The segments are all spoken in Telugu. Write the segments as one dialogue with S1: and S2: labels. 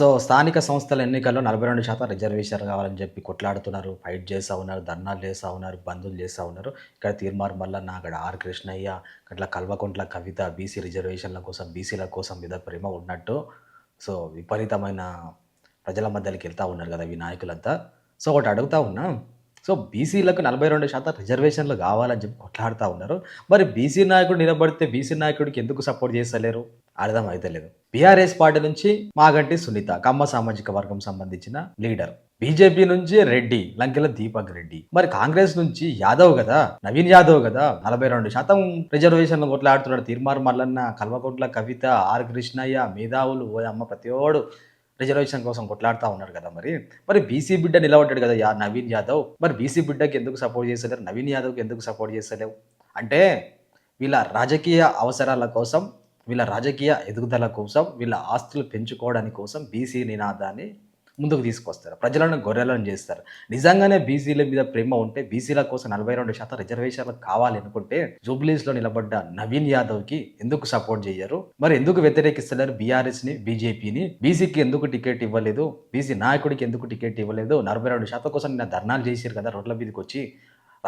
S1: సో స్థానిక సంస్థల ఎన్నికల్లో నలభై రెండు శాతం రిజర్వేషన్ కావాలని చెప్పి కొట్లాడుతున్నారు. ఫైట్ చేస్తూ ఉన్నారు ధర్నాలు చేస్తూ ఉన్నారు బంధులు చేస్తూ ఉన్నారు. ఇక్కడ తీర్మార్ మల్లన్న అక్కడ ఆర్ కృష్ణయ్య అట్లా కల్వకుంట్ల కవిత బీసీ రిజర్వేషన్ల కోసం బీసీల కోసం మీద ప్రేమ ఉన్నట్టు. సో విపరీతమైన ప్రజల మధ్యలోకి వెళ్తూ ఉన్నారు కదా ఈ నాయకులంతా సో ఒకటి అడుగుతా ఉన్నా సో బీసీలకు నలభై రెండు శాతం రిజర్వేషన్లు కావాలని చెప్పి కొట్లాడుతూ ఉన్నారు. మరి బీసీ నాయకుడు నిలబడితే బీసీ నాయకుడికి ఎందుకు సపోర్ట్ చేస్తలేరు? అర్థం అయితే లేదు బీఆర్ఎస్ పార్టీ నుంచి మాగంటి సునీత కమ్మ సామాజిక వర్గం సంబంధించిన లీడర్. బీజేపీ నుంచి రెడ్డి లంకెల దీపక్ రెడ్డి. మరి కాంగ్రెస్ నుంచి యాదవ్ కదా నవీన్ యాదవ్ కదా నలభై రెండు శాతం రిజర్వేషన్లు కొట్లాడుతున్నాడు. తీర్మార్ మల్లన్న కల్వకుంట్ల కవిత ఆర్ కృష్ణయ్య మేధావులు ఓ అమ్మ ప్రతివాడు. రిజర్వేషన్ కోసం కొట్లాడుతూ ఉన్నారు కదా మరి. మరి బీసీ బిడ్డ నిలబడ్డాడు కదా యా నవీన్ యాదవ్. మరి బీసీ బిడ్డకి ఎందుకు సపోర్ట్ చేస్తలేరు? నవీన్ యాదవ్కి ఎందుకు సపోర్ట్ చేస్తలేవు? అంటే వీళ్ళ రాజకీయ అవసరాల కోసం వీళ్ళ రాజకీయ ఎదుగుదల కోసం వీళ్ళ ఆస్తులు పెంచుకోవడానికి కోసం బీసీ నినాదాన్ని ముందుకు తీసుకొస్తారు. ప్రజలను గొర్రెలను చేస్తారు. నిజంగానే బీసీల మీద ప్రేమ ఉంటే బీసీల కోసం నలభై రెండు శాతం రిజర్వేషన్లు కావాలి అనుకుంటే నిలబడ్డ నవీన్ యాదవ్కి ఎందుకు సపోర్ట్ చేయరు? మరి ఎందుకు వ్యతిరేకిస్తున్నారు బీఆర్ఎస్ని బీజేపీని? బీసీకి ఎందుకు టికెట్ ఇవ్వలేదు? బీసీ నాయకుడికి ఎందుకు టికెట్ ఇవ్వలేదు? నలభై రెండు శాతం కోసం నిన్న ధర్నాలు చేశారు కదా రోడ్ల మీదకి వచ్చి.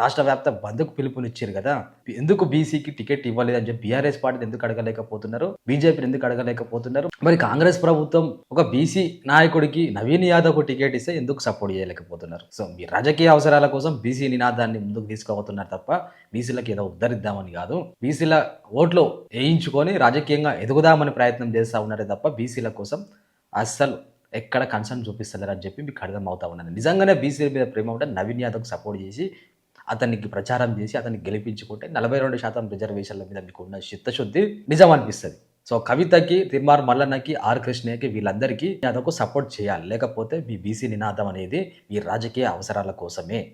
S1: రాష్ట్ర వ్యాప్త బంద్కు పిలుపునిచ్చారు కదా. ఎందుకు బీసీకి టికెట్ ఇవ్వలేదు అని చెప్పి బీఆర్ఎస్ పార్టీని ఎందుకు అడగలేకపోతున్నారు? బీజేపీని ఎందుకు అడగలేకపోతున్నారు? మరి కాంగ్రెస్ ప్రభుత్వం ఒక బీసీ నాయకుడికి నవీన్ యాదవ్ టికెట్ ఇస్తే ఎందుకు సపోర్ట్ చేయలేకపోతున్నారు? సో మీ రాజకీయ అవసరాల కోసం బీసీ నినాదాన్ని ముందుకు తీసుకుపోతున్నారు తప్ప బీసీలకు ఏదో ఉద్ధరిద్దామని కాదు. బీసీల ఓట్లు వేయించుకొని రాజకీయంగా ఎదుగుదామని ప్రయత్నం చేస్తూ ఉన్నారే తప్ప బీసీల కోసం అస్సలు ఎక్కడ కన్సర్న్ చూపిస్తలేరు అని చెప్పి మీకు అర్థం అవుతా ఉన్నది. నిజంగానే బీసీల మీద ప్రేమ ఉంటే నవీన్ యాదవ్కి సపోర్ట్ చేసి అతనికి ప్రచారం చేసి అతన్ని గెలిపించుకుంటే నలభై రెండు శాతం రిజర్వేషన్ల మీద మీకు ఉన్న చిత్తశుద్ధి నిజం అనిపిస్తుంది సో కవితకి తిరుమార్ మల్లన్నకి ఆర్ కృష్ణయ్యకి వీళ్ళందరికీ అదొక సపోర్ట్ చేయాలి. లేకపోతే మీ బీసీ నినాదం అనేది మీ రాజకీయ అవసరాల కోసమే.